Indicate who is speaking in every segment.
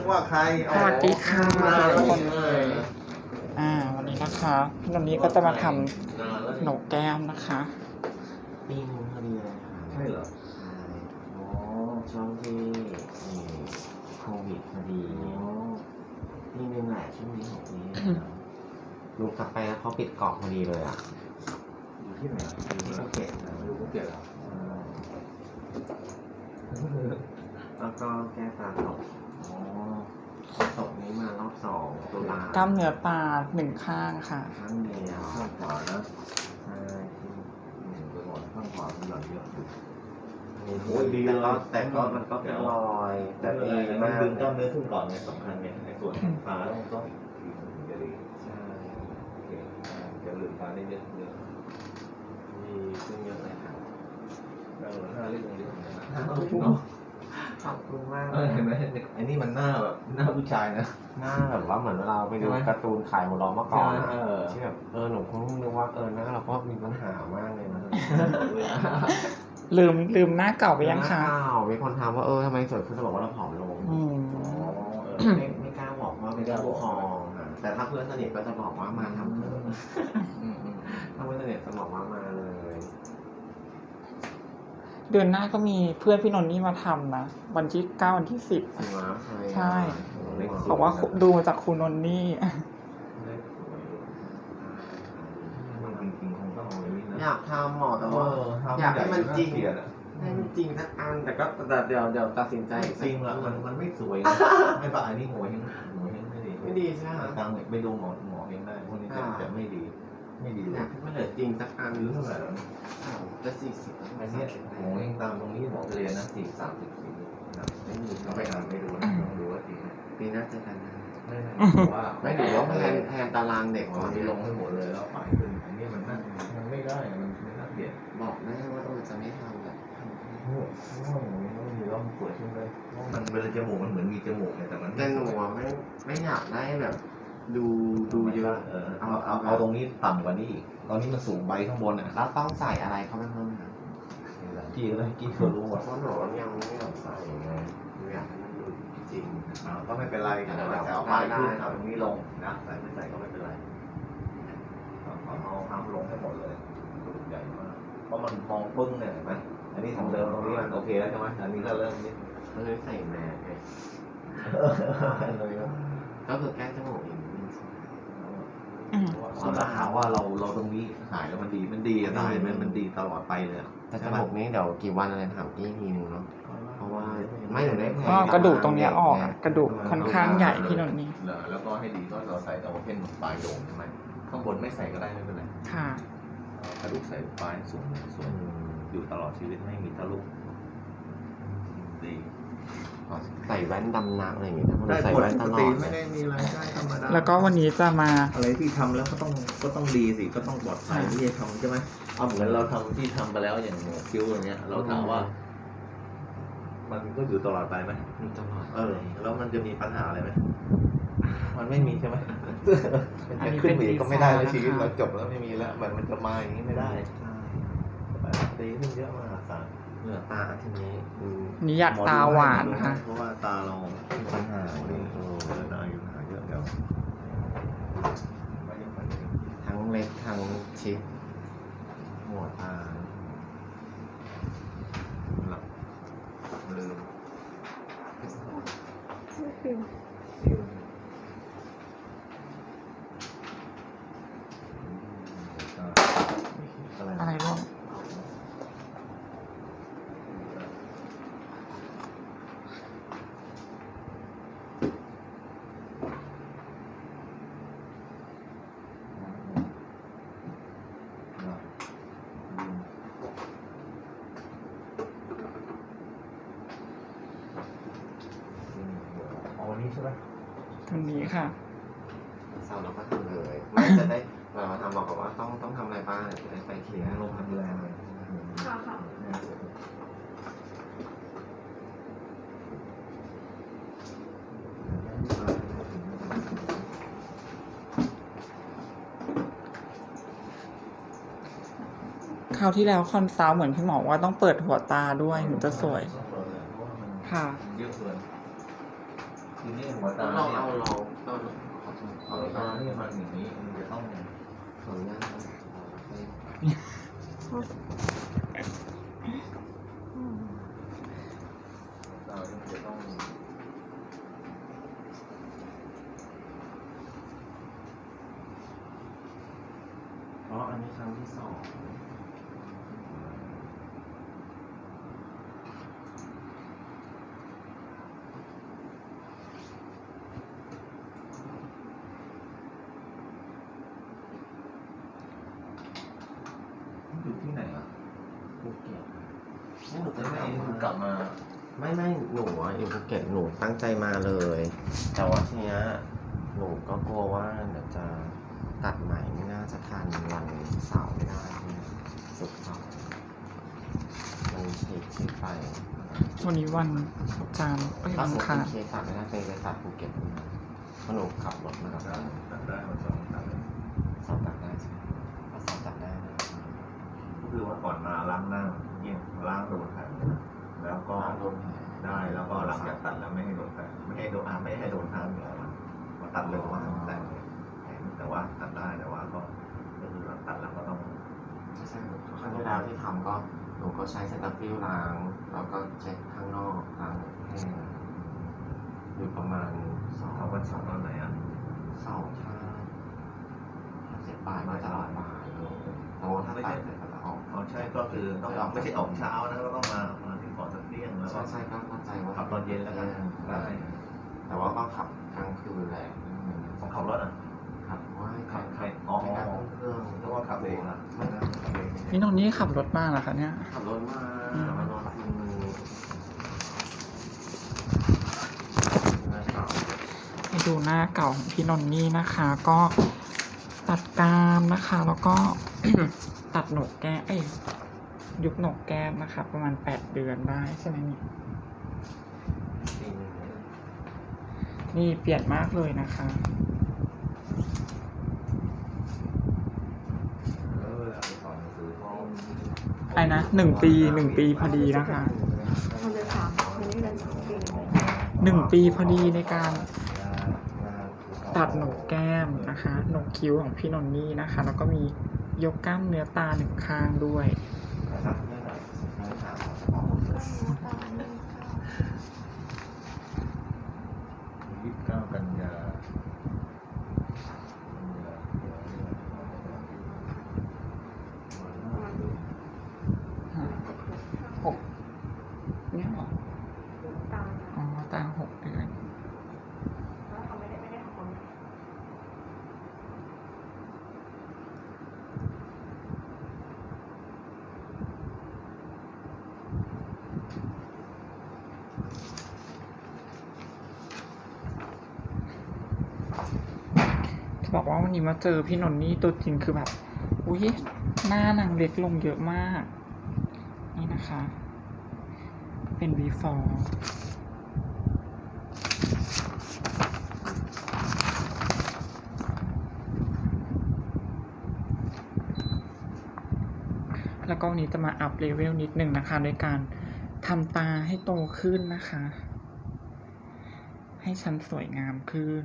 Speaker 1: นึกว่าใคร
Speaker 2: สวัสดีค่ะ
Speaker 1: นานแล้วนี่เลย
Speaker 2: อ่า วันนี้นะคะวันนี้ก็จะมาทำ
Speaker 1: นานแล้ว
Speaker 2: หนกแก้มนะคะ
Speaker 3: ปีนึงพอดีเลยค่ะ
Speaker 1: ใช่เหรอ
Speaker 3: ใช่โอ้ช่วงที่มีโควิดพอดีปีนึงแหละช่วงนี้ของปีลูกกลับไปแล้วเขาปิดเกาะพอดีเลยอะ
Speaker 1: อยู่ที่ไหน
Speaker 3: ที่ภูเก็ตนะ
Speaker 1: อยู่ภูเก็ตเหรอ
Speaker 3: แล้วก็แก้ตาตก
Speaker 1: อ๋อ
Speaker 3: ตกนี้มารอบสองตุลาก
Speaker 2: ล้ามเนื้อตาหนึ่งข้างค่ะ
Speaker 3: ครั้งเดียว
Speaker 1: ข้างขวานะ
Speaker 3: ใช่ที่
Speaker 1: อืมไปก่อนข้างขวาเป็นหย่อนเยอะอยู่
Speaker 3: มี
Speaker 1: โอ้ยดี
Speaker 3: แต่
Speaker 1: เลย
Speaker 3: ก็แต่ก็มันก็เป็นรอยแต่
Speaker 1: แต่
Speaker 3: ดี
Speaker 1: มั
Speaker 3: มานก
Speaker 1: ดึงกล้ามเนื้อขึ้นก่อนเนี่ยสำคัญเนี่ยในส่วนขาแล้วมันก็ดีถึงจะดี
Speaker 3: ใช่
Speaker 1: โอเคจะลืมตาได้เยอะเยอะ
Speaker 3: มีขึ้นเยอะเลยค่ะ
Speaker 1: ได้เหมือนหน้าเล็กตรงนี้เหมือนกันนะ
Speaker 3: เนาะ ขอบคุณมาก
Speaker 1: เออเห็นไหมไอ้นี่มันหน้าแบบหน้าผู้ชายนะ
Speaker 3: หน้าแบบว่าเหมือนเวลาไปดู
Speaker 1: ใช่ไหม
Speaker 3: การ์ตูนขายหัวเราะเมื่อก่อน
Speaker 1: ใช่
Speaker 3: อะ
Speaker 1: เออ
Speaker 3: ที่แบบเออหนูคงนึกว่าเออหน้าเราก็มีปัญหามากเลยนะ
Speaker 2: ลืมลืมหน้าเก่าไปยังคะ
Speaker 3: อ้าวมีคนถามว่าเออทำไมสวยขึ้นจะบอกว่าเราผอมลง
Speaker 2: อืม
Speaker 1: อ๋อเออ
Speaker 3: ไม่ไม่กล้าบอกว่าเป็นผู้ครองอะแต่ถ้าเพื่อนสนิทก็จะบอกว่ามาทำเถอะ
Speaker 1: อืมอืม
Speaker 3: ถ้าเพื่อนสนิทจะบอกว่ามา เลย
Speaker 2: เดือนหน้าก็มีเพื่อนพี่นนท์นี่มาทำนะ วันที่เก้าวันที่สิบ
Speaker 3: จริงไหมใช่
Speaker 2: ใช่
Speaker 3: โอ้โหเล็กสุด
Speaker 2: บอกว่าดูมาจากคุณนนท์นี่
Speaker 1: เล็กสวยอยู่มันจริงๆคงต้องเอาไว้นี่นะ
Speaker 3: อยากทำหมอแต่
Speaker 1: เอ
Speaker 3: ว่า
Speaker 1: อทำ
Speaker 3: อยากให้มันจริง
Speaker 1: เกลียดอะ
Speaker 3: ให้มันจริงสักอันแต่ก็แต่เดี๋ยวเดี๋ยวตัดสินใจ
Speaker 1: จ
Speaker 3: อีกสัก
Speaker 1: ริงๆละมันมันไม่สวยนะไม่ปะอันนี้หัวเฮงหัวเฮงไม่ดี
Speaker 3: ไม่ดีใช่ไหม
Speaker 1: ทางเนี่ยไปดูหมอหมอเฮงได้พวกนี้จะ
Speaker 3: อ่า
Speaker 1: จะไม่ดี ไม่ดี
Speaker 3: อ
Speaker 1: เลย
Speaker 3: ยากให้มันเหลือจริงสักอัน
Speaker 1: อายุเท่าไหร่แล้ว
Speaker 3: จะสี่สิบ
Speaker 1: อันเนี้ยหัวเฮงตามตรงนี้หมอเรียนนะสี่สามสิบสี่นะไม่มีเราไปอ่านไม่ดูนะลองดูว่าจริงไหม
Speaker 3: ปีหน้าเจอกันนะ
Speaker 1: ไม่ไม่ผมว่า
Speaker 3: ไม่ดูว่าแทนแทนตารางเด็ก
Speaker 1: ข
Speaker 3: ก่
Speaker 1: อ
Speaker 3: อน
Speaker 1: ที่ลงให้หมดเลยแล้วไปขึ้นอันนี้มันน่ามันไม่ได้มันไม่น่าเกลียด
Speaker 3: บอกแม่ว่าเออจะไม่ทำแบบทำให้
Speaker 1: โอ้โหอย่างนี้มันมีร่องสวยขึ้นเลยเพราะมันเวลาจมูกมันเหมือนมีจมูกเนี่ยแต่มัน
Speaker 3: แต่หนูอะไม่ไม่อยากได้แบบ ดูดูเยอะ
Speaker 1: เออเอาเอาเอาตรงนี้ต่ำกว่านี้อีกตอนนี้มันสูงใบข้างบนอะ
Speaker 3: แล้วต้องใส่อะไรเข้าไปเพิ่มนะ
Speaker 1: กี่เลยกี่ตัวรู้
Speaker 3: เพ
Speaker 1: อะ
Speaker 3: ราะหนูยังไม่อยากใส่ไงหนูอยากให้มันดูจริง
Speaker 1: อ่าก็ไม่เป็นไรแต่ว่าจะเอาปลายขึ้นเอาตรงนี้ลงนะใส่ไม่ใส่ก็ไม่เป็นไรเอาเอาเอาทำลงให้หมดเลยดูใหญ่มากเพราะมันมองปึ้งเนี่ยเห็นไหมอันนี้ของเดิมตรงนี้มันโอเคแล้วใช่ไหมอันนี้ก็เริ่มนิด
Speaker 3: ก็เลยใส่แมสไง
Speaker 1: เลยก็
Speaker 3: ก็คือแก้จมูกอีกนิดนึง
Speaker 2: อืม
Speaker 1: เขาจะหาว่าเราเราตรงนี้หายแล้วมันดีมันดีอะตายมันมันดีตลอดไปเลยอะ
Speaker 3: แต่จมูกนี้เดี๋ยวกี่วันอะไรถามพี่ทีนึงเนาะ เพราะว่าไม่หนูได้แผล
Speaker 2: ก็กระดูกตรงเนี้ยออกอะกระดูกค่อนข้างใหญ่พี่นนท์นี่
Speaker 1: เหรอแล้วก็ให้ดีก็เราใส่เอาเป็นปลายโด่งใช่ไหมข้างบนไม่ใส่ก็ได้ไม่เป็นไร
Speaker 2: ค่ะ
Speaker 1: เอากระดูกใส่ปลายสูงสูงอยู่ตลอดชีวิตไม่มีทะลุดี
Speaker 3: ใส่แว่นดำน้ำอะไรอย่างเงี้ยถ้ามันใส่แว่นตลอด
Speaker 1: ไม่ได้มีอะไรได้ธรรมดา
Speaker 2: แล้วก็วันนี้จะมา
Speaker 1: อะไรที่ทำแล้วก็ต้องก็ต้องดีสิก็ต้องปลอดภัยที่จะทำใช่ไหมเอาเหมือนเราทำที่ทำไปแล้วอย่างหมวกคิ้วอย่างเงี้ย เราถามว่า มันก็อยู่ตลอดไปไหม
Speaker 3: มีตลอด
Speaker 1: เออแล้วมันจะมีปัญหาอะไรไหมมันไม่มีใช่ไหม มัน
Speaker 2: อัน
Speaker 1: จะ
Speaker 2: นี้
Speaker 1: ขึ้น
Speaker 2: เป็น
Speaker 1: ไปอีกก็ไม่ได้แล้ว
Speaker 2: ดีไซน์นะคะ
Speaker 1: ชีวิตเราจบแล้วไม่มีแล้วมันมันจะมาอย่างนี้ไม่ได้ตีขึ้นเยอะมากสาร
Speaker 3: เหลือตาทีนี้อืม
Speaker 2: นี่อยากตาหวานนะคะ
Speaker 1: เพราะว่าตาเรามีปัญหาเลยเออเวลาอยู่หาเยอะเดี๋ยวไม่ยังไม่ได้
Speaker 3: ทั้งเล็กทั้งชิดหัวตา
Speaker 1: หลับลืม อะไร
Speaker 2: อะไรร่วง
Speaker 1: เอาวันนี้ใช่ไหม
Speaker 2: วันนี้ ค่ะ
Speaker 3: เศร้าเราก็ทำเลยไม่จะได้เวลามาทำบอกว่าต้องต้องทำอะไรบ้างจะได้ไปเคลียร์
Speaker 1: ลงพันแรงเลย
Speaker 4: ค่ะค่ะ
Speaker 2: คราวที่แล้วคอนซัลท์เหมือนพี่หมอว่าต้องเปิดหัวตาด้วยถึงจะสวย ค่ะ
Speaker 1: เยอะเกิน ทีนี้หัวตา
Speaker 3: เรา
Speaker 1: เนี่ย
Speaker 3: เอาเราเราขอโทษขอ
Speaker 1: หั
Speaker 3: อ
Speaker 1: ว
Speaker 3: นุ
Speaker 1: ตา
Speaker 3: ญาต
Speaker 1: เนี่ยมันอย่างนี้มันจะต้อง
Speaker 3: ขออนุญาตนะ
Speaker 1: หัวตาเนี่ยมันจะต้อง
Speaker 3: อ๋ออันนี้ครั้งที่สอง
Speaker 1: อยู่ที่ไหนอะ
Speaker 3: ภูเก็ตนี่ หนูจะ
Speaker 1: ไม่
Speaker 3: กลับ
Speaker 1: คื
Speaker 3: มา
Speaker 1: อกลับมา
Speaker 3: ไม่ไม่หนูอะอยู่ภูเก็ตหนูตั้งใจมาเลย แต่ว่าทีเนี้ยหนูก็กลัวว่าเดี๋ยวจะตัดใหม่ไม่น่าจะทันวันเสาร์ไม่ได้เนี่ยสุกร์เสาร์มันฉีกฉีกไป
Speaker 2: วันนี้วันจันทร์เอ้ย
Speaker 3: ถ้า
Speaker 2: วัน
Speaker 3: สม
Speaker 2: อั
Speaker 3: ม
Speaker 2: ง
Speaker 3: ติ
Speaker 2: คาร
Speaker 3: เคสตัดไม่ได้ไปไปตัดภูเก็ตนะเพราะหนูขับรถมา
Speaker 1: ตั
Speaker 3: แล้
Speaker 1: ด
Speaker 3: ว
Speaker 1: ได้ตัดได้มันสองตัดได้
Speaker 3: สอบตัดได้ใช่ไหมถ้าสอบตัดได้นะ
Speaker 1: ก็ คือว่าก่อนมาล้างหน้าเยี่ยมล้างโดนแผลแล้วก็
Speaker 3: ก็โดนแผล
Speaker 1: ได้แล้วก็หลังจากตัดแล้วไม่ให้โดนแผลไม่ให้โดนอาไม่ให้โดนทางอยู่แล้วอะมาตัดเร็วมากแต่แผลแต่ว่าตัดได้แต่ว่าก็ก็คือเราตัดแล้วก็ต้อง
Speaker 3: ใช่ใช่ครั้งที่แล้วที่ทำก็หนูก็ใช้เซนตาฟิลล้างแล้วก็เช็ดข้างนอกล้างแห้งอยู่ประมาณสอง
Speaker 1: เอาวันเสาร์ตอนไหนอะ
Speaker 3: เสาร์ถ้าถ้าเสร็จบ่ายก็จะออกบ่ายเลยแต่ว่าถ้าตัดเสร็จก็จะ ออก
Speaker 1: อ๋อใช่ก็คือต้องไม่ใช่ออกเช้านะก็ต้องมามาที่ก่อนสักเที่ยงแล้วก็
Speaker 3: ใช่ใช่ก็เข้าใจว่า
Speaker 1: ขับตอนเย็นแล้วกันได้
Speaker 3: แต่ว่าก็ขับกลางคืนแหละ
Speaker 1: ของขับรถอะ
Speaker 3: ขับว่าให้
Speaker 1: ขั
Speaker 3: ขั
Speaker 1: บบใครอ๋อ
Speaker 3: ไม่ได้เครื่อง
Speaker 1: เพราะว่าขับเองนะ
Speaker 3: ใช่นะขับเอง
Speaker 2: พี่นนท์นี่ขับรถมาเหรอคะเนี่ย
Speaker 3: ขับรถมามานอนคืนนึงนะครับ
Speaker 2: ให้ดูหน้าเก่าของพี่นนท์นี่นะคะ ก็ตัดกรามนะคะ แล้วก็ตัด หนกแก้มเอ้ยุบหนกแก้มนะคะประมาณแปดเดือนได้ใช่ไหมนี่
Speaker 3: ปีนึงเนี่ย
Speaker 2: นี่เปลี่ยนมากเลยนะคะ
Speaker 1: ไอ้นะ
Speaker 2: หนึ่งปีหนึ่งปีพอดีนะคะหนึ่งปีพอดีในการตัดหนกแก้มนะคะหนกคิ้วของพี่นนท์นี่นะคะ แล้วก็มี ยกกล้ามเนื้อตาหนึ่งข้างด้วย
Speaker 3: นะครับเรื่องไหนเนื้อหาของ
Speaker 1: ยี่สิบเก้ากันยา
Speaker 2: หกเนี่ยเหรอ
Speaker 4: ตาม
Speaker 2: อ๋อตามหกเดือน
Speaker 4: แล้วเขาไม่ได้ไม่ได้ทำคน
Speaker 2: จะ บอกว่าวันนี้มาเจอพี่นนท์นี่ตัวจริงคือแบบ อุ้ยหน้านางเล็กลงเยอะมาก นี่นะคะ เป็น before แล้วก็วันนี้จะมาอัพเลเวลนิดหนึ่งนะคะโดยการทำตาให้โตขึ้นนะคะ ให้ฉันสวยงามขึ้น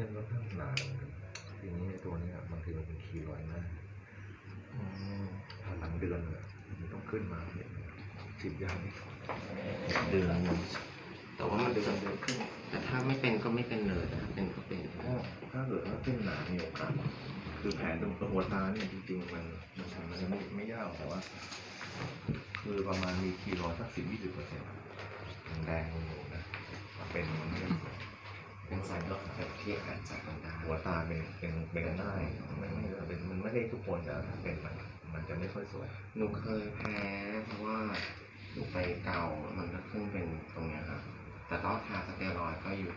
Speaker 1: ส้นก็ข้างหนาทีนี้ไอ้ตัวเนี้ยบางทีมันเป็นคีรอยหน้าพอหลังเดือนเนี่ยมันต้องขึ้นมาเนี่ยฉีดยานี่
Speaker 3: เดือนหนึ่งแต่ว่ามันเดือนเดือนขึ้น แต่ถ้าไม่เป็นก็ไม่เป็นเลยถ้าเป็นก็เป็น
Speaker 1: ถ้าถ้าเกิดว่าเส้นหนามีโอกาสคือแผลตรงหัวตาเนี่ยจริงๆมันมันทำมันไม่ไม่ยากแต่ว่า คือประมาณมีคีรอยสักสิบยี่สิบเปอร์เซ็นต์แดงๆอยู่นะเป็นมันไม่ได้
Speaker 3: เป็นสายก็แบบเทียบกันจากกันได้
Speaker 1: หัวตาเป็นเป็นเป็นกันได้มันไม่เป็นมันไม่ได้ทุกคนแต่ถ้าเป็นมันมันจะไม่ค่อยสวย
Speaker 3: หนูเคยแพ้เพราะว่าหนูไปเกาแล้วมันก็ขึ้นเป็นตรงเนี้ยครับแต่ก็ทาสเตียรอยด์ก็อยู่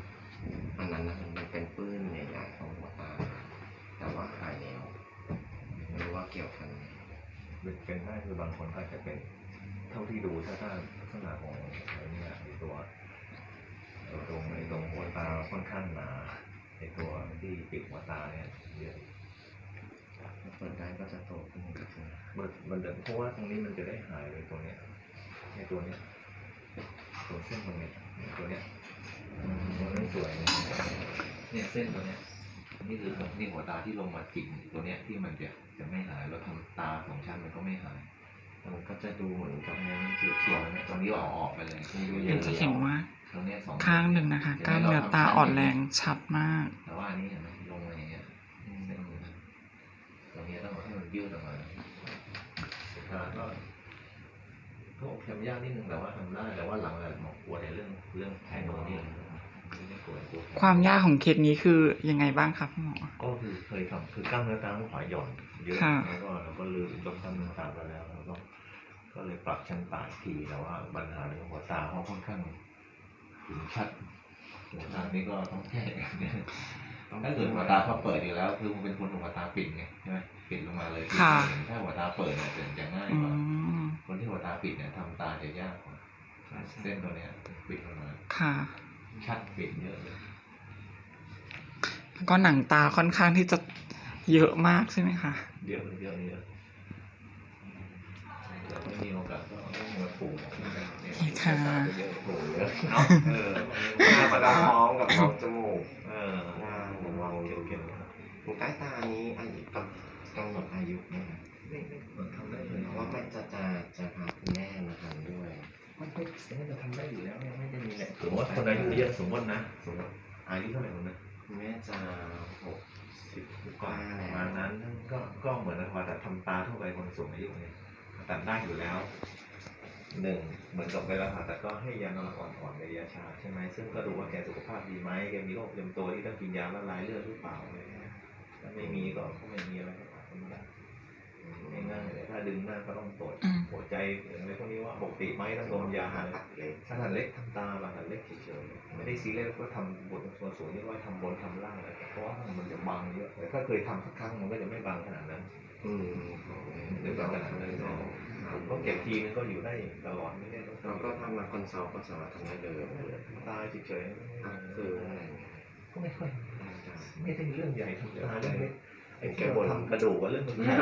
Speaker 3: อันนั้นนะมันเป็นปื้นใหญ่ๆของหัวตา แต่ว่าหายแล้วไม่รู้ว่าเกี่ยวกันไหม
Speaker 1: เป็นเป็นได้คือบางคนอาจจะเป็น เท่าที่ดูถ้าถ้าลักษณะของไอ้เนี่ยไอ้ตัวไอ้ ตรงไอ้ตรงหัวตาค่อนข้างหนาไอ้ตัวที่ปิดหัวตาเนี่ยเยอะ
Speaker 3: เปิดได้ก็จะโตขึ้นก็คือ
Speaker 1: มันเดินเพราะว่าตรงนี้มันจะได้หายเลยตัวเนี้ยไอ้ตัวเนี้ยตัวเส้นตรงเนี้ยเนี่ยตัวเนี้ยมันไม่สวยเนี่ยเส้นตัวเนี้ยนี่คือนี่หัวตาที่ลงมาจิกตัวเนี้ยที่มันจะจะไม่หายแล้วทำตาของฉันมันก็ไม่หาย
Speaker 3: มันก็จะดูเหมือนกับ
Speaker 1: ทำงานเขียวเขียวๆเนี่ยตรงนี้เอาออกไปเลยไม่รู้
Speaker 2: เห็นจะเห็นว่า
Speaker 1: ตรงเนี้ยสอง
Speaker 2: ข้างหนึ่งนะคะกล้ามเนื้อตาอ่อนแรงชัดมาก
Speaker 1: แต่ว่าอันนี้เห็นไหมลงมาอย่างเงี้ยเส้นนี้นะตรงนี้ต้องให้มันยืดออกมาสุดท้ายก็ก็ทำยากนิดนึงแต่ว่าทำได้แต่ว่าหลังๆหมอกลัวในเรื่องเรื่องแผลตรงนี้ไม่กลัวกลัวแผล
Speaker 2: ความยากของเคสนี้คือยังไงบ้างครับพี่หมอ
Speaker 1: ก็คือเคยทำคือกล้ามเนื้อกลางขวาหย่อนเยอะ
Speaker 2: ค่ะ
Speaker 1: แล้วก็เราก็ลืมลดกล้ามเนื้อตาไปแล้วแล้วก็ก็เลยปรับชั้นตาอีกทีแต่ว่าปัญหาเรื่องหัวตาเขาค่อนข้าง ถึงชัดหัวตานี่ก็ต้องแก้ถ้าเกิดหัวตาเขาเปิดอยู่แล้ว คือมันเป็นคนหัวตาปิดไงใช่ไหมปิดลงมาเลย
Speaker 2: ค่ะ
Speaker 1: ถ้าหัวตาเปิดเนี่ยจะจะง่าย
Speaker 2: อื
Speaker 1: กว่า
Speaker 2: ม
Speaker 1: คนที่หัวตาปิดเนี่ยทำตาจะยากกว่าเส้นตัวเนี้ยปิดลงมา
Speaker 2: ค่ะ
Speaker 1: ชัดปิดเยอะเลย
Speaker 2: แล้วก็หนังตาค่อนข้างที่จะเยอะมากใช่ไหมคะ
Speaker 1: เยอะเลยเยอะเลยเยอะเราไม่มีโอกาสก็ มาปู๋เนี่ยเนี่ย
Speaker 2: ค่ะ
Speaker 1: เยอะเยอะเนาะเออ
Speaker 3: หน้าประดับท้องกับท้องจมูก
Speaker 1: เออ
Speaker 3: หน้า
Speaker 1: ผมมองเก็บเก็บ
Speaker 3: หนูใต้ตานี้อายุกำกำหนดอายุไหมครับ
Speaker 1: ไม่ไม่เหมือนทำได้เลย
Speaker 3: เพราะว่ามันจะจะจะพาคุณแม่มาทำด้วย
Speaker 1: มันไม่ไม่จะทำได้อยู่แล้วไม่ได้มีแหละสมมติคนอายุเยอะสมมตินะสมมติอายุเท่าไหร่คนนะ
Speaker 3: คุณแม่จะหก
Speaker 1: สิบกว่าประมาณนั้นก็ก็เหมือนกับว่าแต่ทำตาทั่วไปคนสูงอายุเนี่ยตัดได้อยู่แล้ว หนึ่งเหมือนกับเวลาผ่าตัดก็ให้ยานอนหลับอ่อนๆในระยะชาใช่ไหมซึ่งก็ดูว่าแกสุขภาพดีไหมแกมีโรคประจำตัวที่ต้องกินยาละลายเลือดหรือเปล่าอะไรเงี้ยถ้าไม่มีก็ก็ไม่มีอะไรก็ผ่าไม่ได้ง่ายๆเลยถ้าดึงหน้าก็ต้องตรวจ
Speaker 2: อืม
Speaker 1: หัวใจอะไรพวกนี้ว่าปกติไหมต้องโดนยา
Speaker 3: ผ่า
Speaker 1: อะไร
Speaker 3: ตัดเล็ก
Speaker 1: ถ้าตัดเล็กทำตาบางตัดเล็กเฉยๆไม่ได้ซีเรียสก็ทำบนส่วนสูงนี่ว่าทำบนทำล่างอะไรเพราะว่ามันจะบังเยอะแต่ถ้าเคยทำสักครั้งมันก็จะไม่บังขนาดนั้น
Speaker 3: อืม
Speaker 1: หรือแบบขนาดนั้น เลยผมก็เก็บทีนึงก็อยู่ได้ตลอดไม่ได้ต้อง
Speaker 3: เราก็ทำมาคอนซัลท์ก็สามารถทำได้เลย
Speaker 1: ตายเฉย
Speaker 3: พัก
Speaker 1: ๆ
Speaker 3: คืออะไรอย่างเงี้ย
Speaker 1: ก็ไม่ค่อย
Speaker 3: ได้ได้
Speaker 1: ไม่ได้เรื่องใหญ่ทำเรื่องเล็กไอ้แกบนทำกระดูกว่าเรื่องมันใหญ่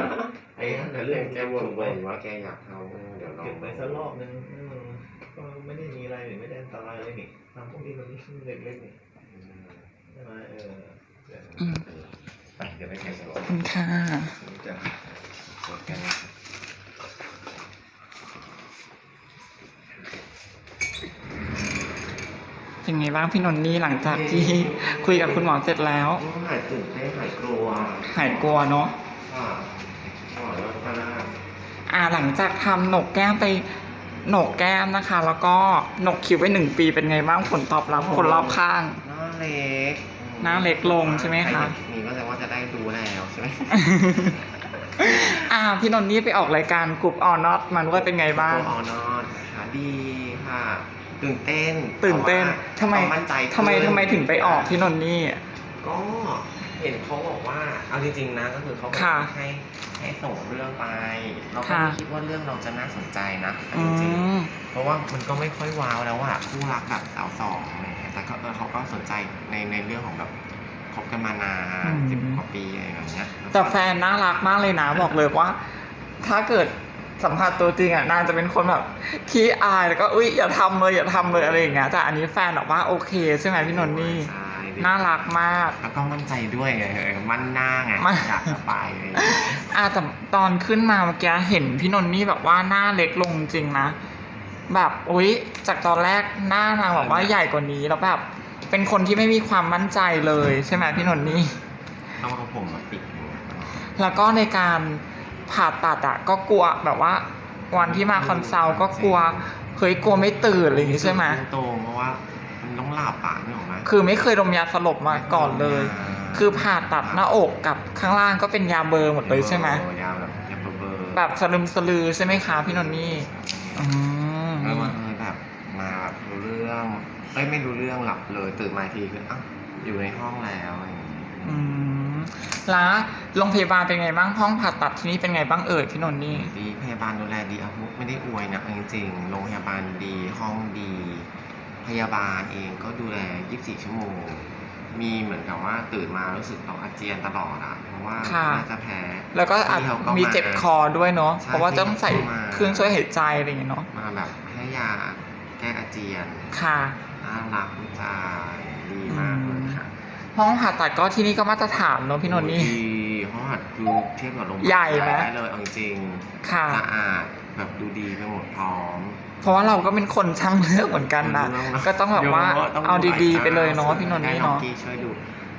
Speaker 1: ไอ้นั่นแต่เรื่อง
Speaker 3: แกบ่นบ่นว่าแกอยากทำเดี๋ยวลอง
Speaker 1: เก็บไปสักรอบนึงก็ไม่ได้มีอะไรหรือไม่ได้อันตรายอะไรนี่ทำพวกนี้มันเล็กๆนี่
Speaker 3: อืม
Speaker 1: ใช่ไหมเออ
Speaker 2: อืม
Speaker 1: ไปเดี๋ยวไปแข่งกัน
Speaker 2: ขอบคุณค่ะ
Speaker 1: จะ
Speaker 3: สวยกันนะครับ
Speaker 2: เป็นไงบ้างพี่นนท์นี่หลังจากที่คุยกับคุณหมอเสร็จแล้ว
Speaker 3: หายตื่นเต้นหายกลัว
Speaker 2: หายกลัวเนาะ
Speaker 3: ค่ะหมอแล้วก็น่า
Speaker 2: อ่าหลังจากทำหนกแก้มไปหนกแก้มนะคะ แล้วก็หนกคิ้วไปหนึ่งปีเป็นไงบ้างผลตอบรับคนรอบข้าง
Speaker 3: หน้าเล็ก
Speaker 2: หน้าเล็กลงใช่ไหมคะ
Speaker 3: ใรเห็นคลิปนี้ก็แสดงว่าจะได้ดูแล้วใช่ไหม
Speaker 2: อ่าพี่นนท์นี่ไปออกรายการกลุ่มออนอตมันว่าเป็นไงบ้าง
Speaker 3: ออนอนค่ะดีค่ะ ตื่นเต้น
Speaker 2: ตื่นเต้น
Speaker 3: แต่
Speaker 2: ทำไม
Speaker 3: ว่ามั่นใจ
Speaker 2: ทำไม
Speaker 3: ขึ้น
Speaker 2: ทำไมถึงไปออกพี่นนท์นี่
Speaker 3: ก็เห็นเขาบอกว่าเอาจริงๆนะก็คือเขาบอก
Speaker 2: ค่ะ
Speaker 3: ว่าให้ให้ส่งเรื่องไปเราก็
Speaker 2: ค่ะ
Speaker 3: ไม่คิดว่าเรื่องเราจะน่าสนใจนะ
Speaker 2: อื
Speaker 3: จริง
Speaker 2: ม
Speaker 3: ๆเพราะว่ามันก็ไม่ค่อยว้าวแล้วอะคู่รักแบบสาวสองอะไรเงี้ยแต่ก็เออเขาก็สนใจในในเรื่องของแบบคบกันมานาน
Speaker 2: อืม
Speaker 3: สิบกว่าปีอะไรแบบเนี้ย
Speaker 2: แต่แฟนน่ารักมากเลยนะบอกเลยว่า ถ้าเกิด สัมผัสตัวจริงอะนางจะเป็นคนแบบขี้อายแล้วก็อุ้ยอย่าทำเลยอย่าทำเลยอะไรอย่างเงี้ยแต่อันนี้แฟนบอกว่าโอเคใช่ไหมพี่นนท์นี่
Speaker 3: ใช่
Speaker 2: น่ารักมาก
Speaker 3: แล้วก็มั่นใจด้วยไงเออมั่นหน้าไง
Speaker 2: มั่น
Speaker 3: อยากจะไปอะไรอย่างเงี้ย
Speaker 2: อะแต่ตอนขึ้นมาเมื่อกี้เห็นพี่นนท์นี่แบบว่าหน้าเล็กลงจริงนะแบบอุ๊ยจากตอนแรกหน้านางแบบว่าใหญ่กว่านี้แล้วแบบเป็นคนที่ไม่มีความมั่นใจเลยใช่ไหมพี่นนท์นี่
Speaker 3: ต้องเอาผมมาปิดหัว
Speaker 2: แล้วก็ในการ ผ่าตัดอะก็กลัวแบบว่า วันที่มาคอนซัลท์ก็กลัวเฮ้ยกลัวไม่ตื่นอะไรอย่างงี้ใช่ไหม
Speaker 3: ตรงๆเพราะว่ามันต้องหลับปากนี่หรอกไหม
Speaker 2: คือไม่เคยดมยาสลบมาก่อนเลย คือผ่าตัดหน้าอกกับข้างล่างก็เป็นยาเบอร์หมดเลยใช่ไหม
Speaker 3: ออยาแบบยาเบอร์เบอร์
Speaker 2: แบบสลึมสลือใช่ไหมคะพี่นนท์นี่อืม
Speaker 3: แล้วว่าเออแบบมาแบบรู้เรื่องเอ้ยไม่รู้เรื่องหลับเลยตื่นมาอีกทีคืออ้าวอยู่ในห้องแล้วอะไรอย่างเงี้ย
Speaker 2: อืม แล้วโรงพยาบาลเป็นไงบ้างห้องผ่าตัดที่นี่เป็นไงบ้างเอ่ยพี่นนท์นี่
Speaker 3: ดีพยาบาลดูแลดีเอาไม่ได้อวยนะเอาจริงๆโรงพยาบาลดีห้องดี พยาบาลเองก็ดูแล 24 ชั่วโมง มีเหมือนกับว่าตื่นมารู้สึกต้องอาเจียนตลอดอะเพราะว่า
Speaker 2: ค่ะ
Speaker 3: น่าจะแพ้
Speaker 2: แล้วก็อาจ
Speaker 3: พี่เขาก็
Speaker 2: มีเจ็บคอด้วยเนาะ
Speaker 3: ใช่
Speaker 2: เพราะว่าต้องใส่
Speaker 3: พี่เขาก็มา
Speaker 2: เครื่องช่วยหายใจอะไรอย่างเงี้ยเนาะ
Speaker 3: มาแบบให้ยาแก้อาเจียน
Speaker 2: ค่ะ
Speaker 3: น่ารักพูดจาดีมากเลยค่ะ
Speaker 2: ห้องผ่าตัดก็ที่นี่ก็มาตรฐานเนาะพี่นนท์นี่
Speaker 3: ดีห้องหัดคือเทียบกับโรงพยาบาล
Speaker 2: ใหญ่ไหม
Speaker 3: ได้เลยเอาจริง
Speaker 2: ค่ะ
Speaker 3: สะอาดแบบดูดีไปหมดพร้อม
Speaker 2: เพราะว่าเราก็เป็นคนช่างเลือกเหมือนกันนะ
Speaker 3: เรื่อง
Speaker 2: ก็ต้องแบบว่า
Speaker 3: เยะต้ง
Speaker 2: เอาดีๆ
Speaker 3: หลย
Speaker 2: ไปเลยเนาะ
Speaker 3: จ้
Speaker 2: พี่นนท์นี่
Speaker 3: ให้อง
Speaker 2: เนาะ
Speaker 3: กี้ช่วยดู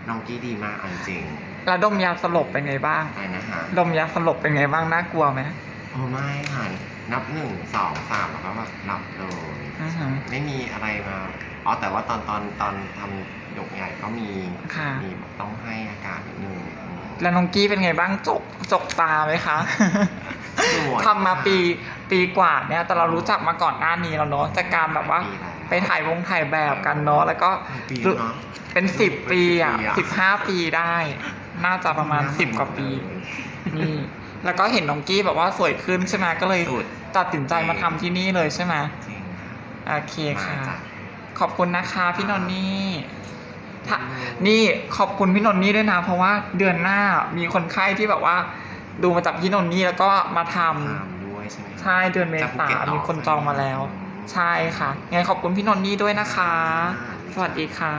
Speaker 3: น้องกี้ดีมากเอาจริง
Speaker 2: แล้วดมยาสลบเป็นไงบ้าง
Speaker 3: ไปนะฮะ
Speaker 2: ดมยาสลบเป็นไงบ้างน่ากลัวไหม
Speaker 3: โอ้ไม่ค่ะนับหนึ่งสองสามแล้วก็แบบหลับเลย
Speaker 2: อือหือ
Speaker 3: ไม่มีอะไรมา อ๋อแต่ว่าตอนตอนตอนทำ หยกใหญ่ก็มี
Speaker 2: ค่ะ
Speaker 3: มีต้องให้อากาศนิดนึงอืม
Speaker 2: แล้วน้องกี้เป็นไงบ้างจกจกตาไหมคะ
Speaker 3: สวย
Speaker 2: ทำมาปีปีกว่าเนี่ย แต่เรารู้จักมาก่อนหน้านี้แล้วเนาะจากการแบบว่า
Speaker 3: ปีแล้ว
Speaker 2: ไปถ่ายวงถ่ายแบบกันเนาะแล้วก็
Speaker 3: ปีแล้วเนาะ
Speaker 2: เป็นสิบปีอะ
Speaker 3: เป็น10ปี
Speaker 2: สิบห้าปีได้ น่าจะประมาณสิบกว่าปีนี่แล้วก็เห็นน้องกี้แบบว่าสวยขึ้นใช่ไหมก็เลย
Speaker 3: สุด
Speaker 2: ตัดสินใจมาทำที่นี่เลยใช่ไหม
Speaker 3: จริง
Speaker 2: โอเค
Speaker 3: ค่ะ
Speaker 2: ค่ะ
Speaker 3: มาจ้ะ
Speaker 2: ขอบคุณนะคะพี่นนท์นี่ถ้า นี่ขอบคุณพี่นนท์นี่ด้วยนะ เพราะว่าเดือนหน้ามีคนไข้ที่แบบว่า ดูมาจากพี่นนท์นี่แล้วก็มาทำ
Speaker 3: ทำด้วยใช่ไหม
Speaker 2: ใช่เดือนเม
Speaker 3: จากภู
Speaker 2: ษา
Speaker 3: เก็ตเหรอ
Speaker 2: มีคนจองมาแล้ว
Speaker 3: อืม
Speaker 2: ใช่ค่ะงั้นขอบคุณพี่นนท์นี่ด้วยนะคะ สวัสดีค่ะ